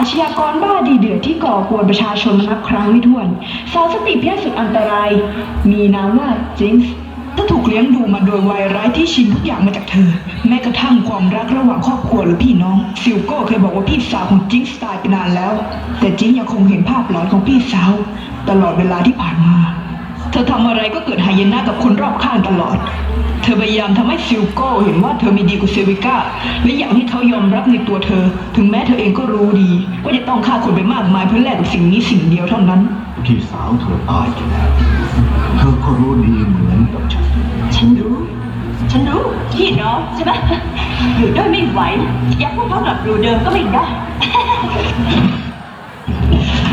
อาชญากรบ้าดีเดือดที่ก่อกวนประชาชนมานับครั้งไม่ถ้วน สาวสติเพี้ยนสุดอันตราย มีนามว่าจิงส์ถ้าถูกเลี้ยงดูมาโดยวัยร้ายที่ชิงทุกอย่างมาจากเธอ แม้กระทั่งความรักระหว่างครอบครัวหรือพี่น้อง ซิลโก้เคยบอกว่าพี่สาวของจิงส์ตายไปนานแล้ว แต่จิงยังคงเห็นภาพหลอนของพี่สาว ตลอดเวลาที่ผ่านมา เธอทำอะไรก็เกิดหายนะกับคนรอบข้างตลอด เธอพยายามทำให้ซิลโก้เห็นว่าเธอมีดีกว่าเซวิก้าและอยากให้เขายอมรับในตัวเธอ ถึงแม้เธอเองก็รู้ดีว่าจะต้องฆ่าคนไปมากมายเพื่อแลกกับสิ่งนี้สิ่งเดียวเท่านั้น พี่สาวเธอตายไปแล้ว เธอก็รู้ดีเหมือนกับฉัน ฉันรู้ ฉันรู้พี่น้องใช่ไหมอยู่ด้วยไม่ไหว อยากพวกเขากลับรูเดิมก็ไม่ได้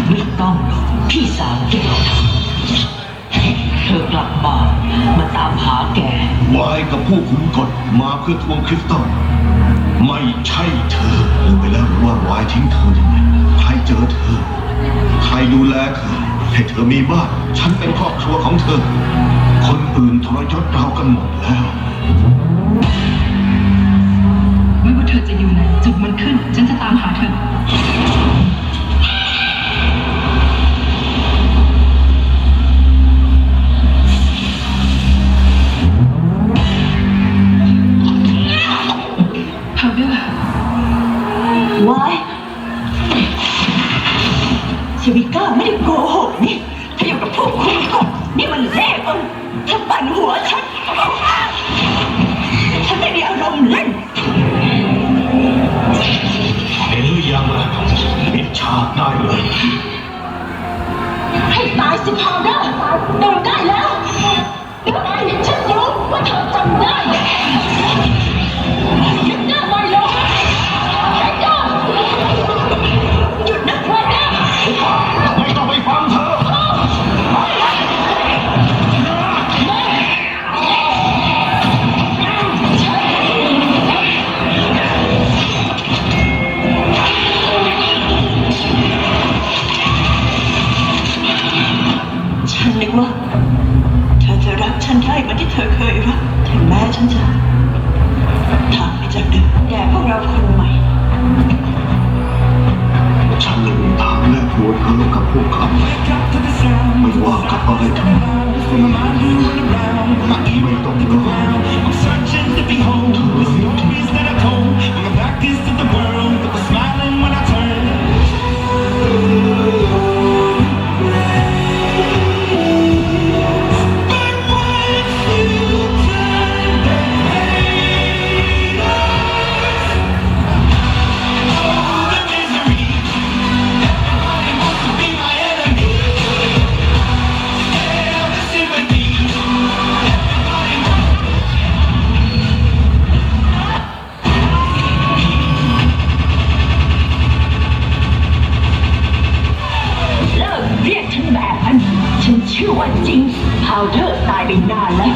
ไม่ต้องหรอกพี่สาวที่เราทำ เธอกลับมามาตามหาแกวายกับผู้คุมกฎมาเพื่อทวงคริสตัลไม่ใช่เธอลืมไปแล้วหรือว่าวายทิ้งเธอยังไงใครเจอเธอ ใครดูแลเธอให้เธอมีบ้านฉันเป็นครอบครัวของเธอ คนอื่นทรยศเรากันหมดแล้วไม่ว่าเธอจะอยู่ไหนจุดมันขึ้น ฉันจะตามหาเธอ ชวิก้าไม่ได้โกหกนี่ถ้าอยู่กับพวกคุณก่อนนี่มันเล่ห์เออถ้าปั่นหัวฉัน ฉันไม่มีอารมณ์เล่นเห็นหรือยังล่ะปิดฉากได้เลย ให้ตายสิพาวเดอร์โดนได้แล้ว ฉันนึกว่าเธอจะรักฉันได้เหมือนที่เธอเคยรักถึงแม้ฉันจะทางไปจากเดิมแด่พวกเราคนใหม่ ฉันเลยทางแลกตัวเธอกับพวกเขาไม่ว่ากับอะไรทั้งนั้น จริงพาวเดอร์ตายไปนานแล้ว